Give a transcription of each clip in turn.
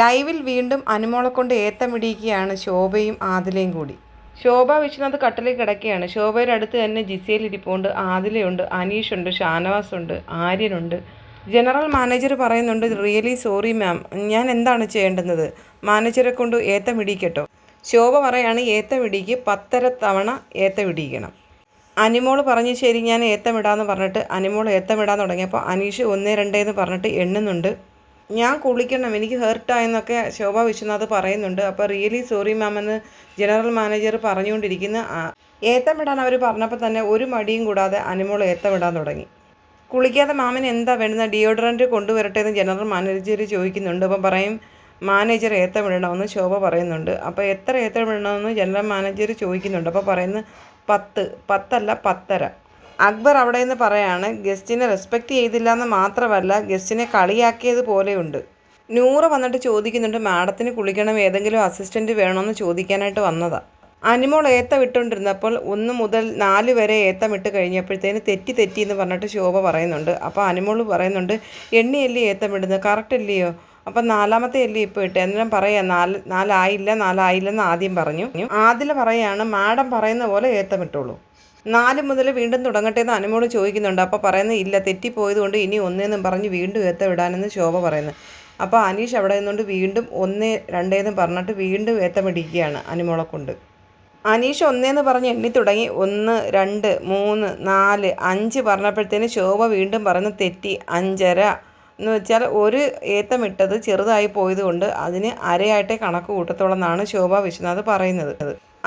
ലൈവിൽ വീണ്ടും അനുമോളെ കൊണ്ട് ഏത്തമിടിക്കുകയാണ് ശോഭയും ആദിലയും കൂടി. ശോഭ വിശ്വനാഥ് കട്ടലിൽ കിടക്കുകയാണ്. ശോഭയുടെ അടുത്ത് തന്നെ ജിസയിൽ ഇരിപ്പുണ്ട്. ആദിലയുണ്ട് അനീഷുണ്ട് ഷാനവാസുണ്ട് ആര്യനുണ്ട്. ജനറൽ മാനേജർ പറയുന്നുണ്ട് റിയലി സോറി മാം. ഞാൻ എന്താണ് ചെയ്യേണ്ടുന്നത്? മാനേജറെ കൊണ്ട് ഏത്തമിടിക്കട്ടോ ശോഭ പറയാണ് ഏത്തമിടിക്ക് പത്തര തവണ ഏത്തമിടിക്കണം അനിമോൾ പറഞ്ഞ് ശരി ഞാൻ ഏത്തമിടാന്ന് പറഞ്ഞിട്ട് അനിമോൾ ഏത്തമിടാൻ തുടങ്ങിയപ്പോൾ അനീഷ് ഒന്ന് രണ്ടേന്ന് പറഞ്ഞിട്ട് എണ്ണുന്നുണ്ട്. ഞാൻ കുളിക്കണം എനിക്ക് ഹേർട്ടായെന്നൊക്കെ ശോഭ വിശ്വനാഥ് പറയുന്നുണ്ട്. അപ്പോൾ റിയലി സോറി മാം എന്ന് ജനറൽ മാനേജർ പറഞ്ഞുകൊണ്ടിരിക്കുന്ന ഏത്തമിടാൻ അവർ പറഞ്ഞപ്പോൾ തന്നെ ഒരു മടിയും കൂടാതെ അനിമോൾ ഏത്തമിടാൻ തുടങ്ങി. കുളിക്കാതെ മാമിന് എന്താ വേണ്ടുന്ന ഡിയോഡറന്റ് കൊണ്ടുവരട്ടെ എന്ന് ജനറൽ മാനേജർ ചോദിക്കുന്നുണ്ട്. അപ്പം പറയും മാനേജർ ഏത്തമിടണമെന്ന് ശോഭ പറയുന്നുണ്ട്. അപ്പോൾ എത്ര ഏത്തമിടണമെന്ന് ജനറൽ മാനേജർ ചോദിക്കുന്നുണ്ട്. അപ്പോൾ പറയുന്നത് പത്ത് പത്തല്ല പത്തര. അക്ബർ അവിടെ നിന്ന് പറയാണ് ഗസ്റ്റിനെ റെസ്പെക്റ്റ് ചെയ്തില്ല എന്ന് മാത്രമല്ല ഗസ്റ്റിനെ കളിയാക്കിയത് പോലെയുണ്ട്. നൂറ് വന്നിട്ട് ചോദിക്കുന്നുണ്ട് മാഡത്തിന് കുളിക്കണം ഏതെങ്കിലും അസിസ്റ്റന്റ് വേണമെന്ന് ചോദിക്കാനായിട്ട് വന്നതാണ് അനിമോൾ ഏത്ത ഇട്ടുകൊണ്ടിരുന്നപ്പോൾ ഒന്ന് മുതൽ നാല് വരെ ഏത്തം ഇട്ട് കഴിഞ്ഞപ്പോഴത്തേന് തെറ്റി തെറ്റി എന്ന് പറഞ്ഞിട്ട് ശോഭ പറയുന്നുണ്ട്. അപ്പോൾ അനിമോൾ പറയുന്നുണ്ട് എണ്ണിയല്ലേ ഏത്തം ഇടുന്നത് കറക്റ്റ് അല്ലയോ? അപ്പം നാലാമത്തെ അല്ലേ ഇപ്പോൾ ഇട്ട്? എന്നാലും പറയാം നാല് നാലായില്ല നാലായില്ലെന്ന് ആദ്യം പറഞ്ഞു. ആദില പറയാണ് മാഡം പറയുന്ന പോലെ ഏത്തം ഇട്ടോളൂ. നാല് മുതൽ വീണ്ടും തുടങ്ങട്ടെ എന്ന് അനുമോട് ചോദിക്കുന്നുണ്ട്. അപ്പോൾ പറയുന്നത് ഇല്ല തെറ്റിപ്പോയതുകൊണ്ട് ഇനി ഒന്നേന്നും പറഞ്ഞ് വീണ്ടും എത്ത വിടാനെന്ന് ശോഭ പറയുന്നത് അപ്പോൾ അനീഷ് അവിടെ നിന്നുകൊണ്ട് വീണ്ടും ഒന്നേ രണ്ടേന്നും പറഞ്ഞിട്ട് വീണ്ടും ഏത്ത പിടിക്കുകയാണ് അനുമോളെ കൊണ്ട്. അനീഷ് ഒന്നേന്ന് പറഞ്ഞ് എണ്ണി തുടങ്ങി. ഒന്ന് രണ്ട് മൂന്ന് നാല് അഞ്ച് പറഞ്ഞപ്പോഴത്തേന് ശോഭ വീണ്ടും പറഞ്ഞ് തെറ്റി അഞ്ചര. എന്ന് വെച്ചാൽ ഒരു ഏത്തം ഇട്ടത് ചെറുതായി പോയതുകൊണ്ട് അതിന് അരയായിട്ടേ കണക്ക് കൂട്ടത്തോളം എന്നാണ് ശോഭ വിശ്വനാഥ് പറയുന്നത്.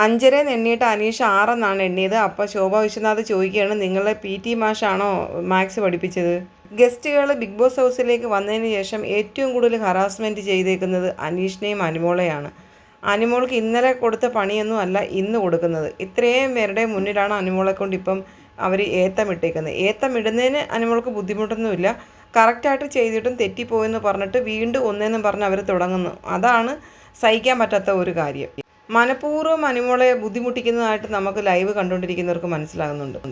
അഞ്ചരയെന്ന് എണ്ണിയിട്ട് അനീഷ് ആറെന്നാണ് എണ്ണിയത് അപ്പോൾ ശോഭ വിശ്വനാഥ് ചോദിക്കുകയാണ് നിങ്ങളെ പി ടി മാഷാണോ മാത്സ് പഠിപ്പിച്ചത്? ഗസ്റ്റുകൾ ബിഗ് ബോസ് ഹൗസിലേക്ക് വന്നതിന് ശേഷം ഏറ്റവും കൂടുതൽ ഹറാസ്മെന്റ് ചെയ്തേക്കുന്നത് അനീഷിനെയും അനുമോളെയാണ്. അനുമോൾക്ക് ഇന്നലെ കൊടുത്ത പണിയൊന്നും അല്ല ഇന്ന് കൊടുക്കുന്നത്. ഇത്രയും പേരുടെ മുന്നിലാണ് അനുമോളെ കൊണ്ട് ഇപ്പം അവർ ഏത്തം ഇട്ടേക്കുന്നത്. ഏത്തം ഇടുന്നതിന് അനുമോൾക്ക് ബുദ്ധിമുട്ടൊന്നുമില്ല. കറക്റ്റായിട്ട് ചെയ്തിട്ടും തെറ്റിപ്പോയെന്ന് പറഞ്ഞിട്ട് വീണ്ടും ഒന്നേന്നും പറഞ്ഞ് അവർ തുടങ്ങുന്നു. അതാണ് സഹിക്കാൻ പറ്റാത്ത ഒരു കാര്യം. മനഃപൂർവം മനുമോളെ ബുദ്ധിമുട്ടിക്കുന്നതായിട്ട് നമുക്ക് ലൈവ് കണ്ടുകൊണ്ടിരിക്കുന്നവർക്ക് മനസ്സിലാകുന്നുണ്ട്.